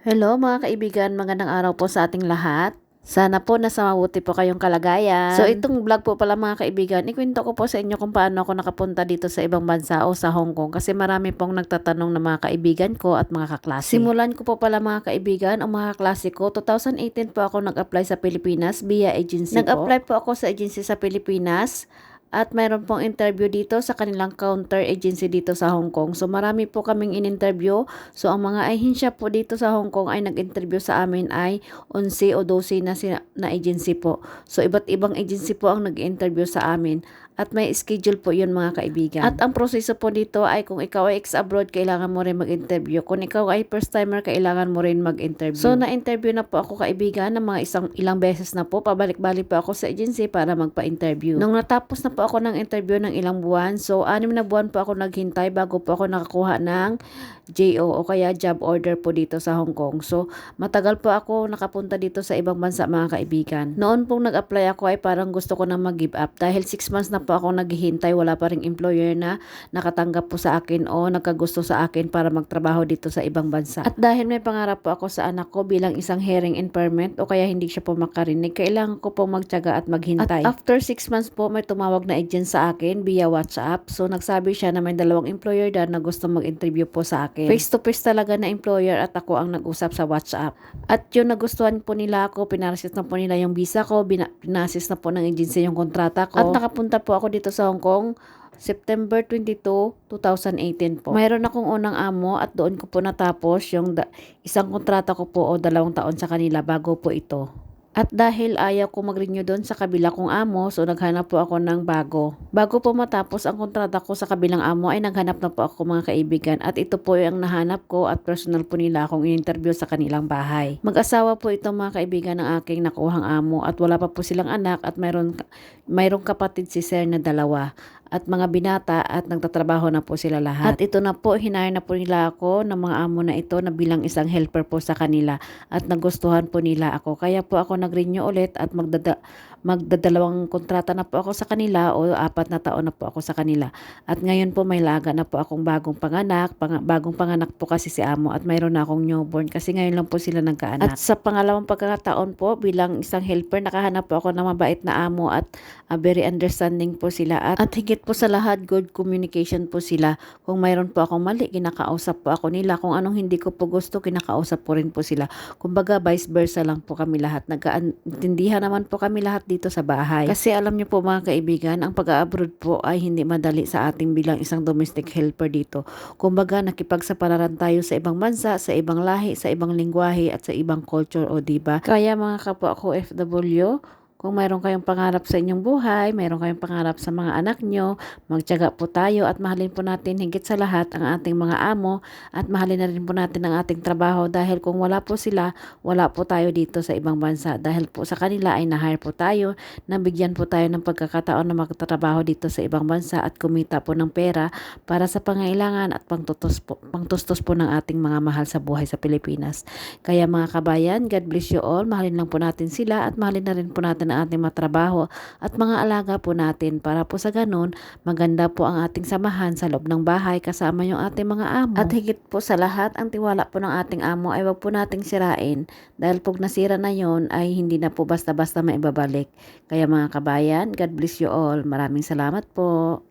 Hello mga kaibigan, magandang araw po sa ating lahat. Sana po nasa mabuti po kayong kalagayan. So itong vlog po pala mga kaibigan, ikwento ko po sa inyo kung paano ako nakapunta dito sa ibang bansa o sa Hong Kong kasi marami pong nagtatanong na mga kaibigan ko at mga kaklase. Simulan ko po pala mga kaibigan o mga kaklase ko, 2018 po ako nag-apply sa Pilipinas via agency Nag-apply po ako sa agency sa Pilipinas at mayroon pong interview dito sa kanilang counter agency dito sa Hong Kong. So marami po kaming in-interview. So ang mga ahinsya po dito sa Hong Kong ay nag-interview sa amin ay 11 o 12 na, na agency po. So iba't ibang agency po ang nag-interview sa amin. At may schedule po yun mga kaibigan. At ang proseso po dito ay kung ikaw ay ex-abroad, kailangan mo rin mag-interview. Kung ikaw ay first-timer, kailangan mo rin mag-interview. So na-interview na po ako kaibigan ng mga isang ilang beses na po. Pabalik-balik po ako sa agency para magpa-interview. Nung natapos na ako ng interview ng ilang buwan, so anim na buwan po ako naghintay bago po ako nakakuha ng JO o kaya job order po dito sa Hong Kong. So matagal po ako nakapunta dito sa ibang bansa mga kaibigan. Noon pong nag-apply ako ay parang gusto ko na mag-give up dahil 6 months na po ako naghihintay, wala pa ring employer na nakatanggap po sa akin o nagkagusto sa akin para magtrabaho dito sa ibang bansa. At dahil may pangarap po ako sa anak ko bilang isang hearing impairment o kaya hindi siya po makarinig, kailangan ko po magtyaga at maghintay. At after 6 months po, may tumawag na agent sa akin via WhatsApp. So nagsabi siya na may dalawang employer daw na gusto mag-interview po sa akin. Face to face talaga na employer at ako ang nag-usap sa WhatsApp. At yung nagustuhan po nila ako, pinarasis na po nila yung visa ko, pinasis na po ng agency yung kontrata ko. At nakapunta po ako dito sa Hong Kong September 22, 2018 po. Mayroon akong unang amo at doon ko po natapos yung isang kontrata ko po o dalawang taon sa kanila bago po ito. At dahil ayaw ko mag-renew doon sa kabila kong amo, so naghanap po ako ng bago. Bago po matapos ang kontrata ko sa kabilang amo ay naghanap na po ako mga kaibigan at ito po yung nahanap ko at personal po nila akong in-interview sa kanilang bahay. Mag-asawa po itong mga kaibigan ng aking nakuhang amo at wala pa po silang anak at mayroon, mayroong kapatid si Sir na dalawa at mga binata at nagtatrabaho na po sila lahat. At ito na po, hinire na po nila ako ng mga amo na ito na bilang isang helper po sa kanila at nagustuhan po nila ako. Kaya po ako nag-renew ulit at magdada magdadalawang kontrata na po ako sa kanila o apat na taon na po ako sa kanila. At ngayon po may laga na po akong bagong panganak, pang, bagong panganak po kasi si amo at mayroon na akong newborn kasi ngayon lang po sila nagkaanak. At sa pangalawang pagkakataon po bilang isang helper nakahanap po ako ng mabait na amo at uh, very understanding po sila at, at higit po sa lahat good communication po sila. Kung mayroon po akong mali, kinakausap po ako nila. Kung anong hindi ko po gusto, kinakausap po rin po sila. Kumbaga vice versa lang po kami lahat. Nagkaintindihan naman po kami lahat dito sa bahay. Kasi alam niyo po mga kaibigan, ang pag-abroad po ay hindi madali sa ating bilang isang domestic helper dito. Kumbaga nakipagsapalaran tayo sa ibang bansa, sa ibang lahi, sa ibang lingwahe at sa ibang culture o diba? Kaya mga kapwa ko FW, kung mayroon kayong pangarap sa inyong buhay, mayroon kayong pangarap sa mga anak nyo, magtyaga po tayo at mahalin po natin higit sa lahat ang ating mga amo at mahalin na rin po natin ang ating trabaho dahil kung wala po sila, wala po tayo dito sa ibang bansa. Dahil po sa kanila ay na-hire po tayo, nabigyan po tayo ng pagkakataon na magtatrabaho dito sa ibang bansa at kumita po ng pera para sa pangailangan at pangtutos po, pangtustos po ng ating mga mahal sa buhay sa Pilipinas. Kaya mga kabayan, God bless you all. Mahalin lang po natin sila at mahalin na rin po natin ng ating matrabaho at mga alaga po natin para po sa ganun maganda po ang ating samahan sa loob ng bahay kasama yung ating mga amo. At higit po sa lahat, ang tiwala po ng ating amo ay wag po nating sirain dahil pag nasira na yon ay hindi na po basta-basta maibabalik. Kaya mga kabayan, God bless you all. Maraming salamat po.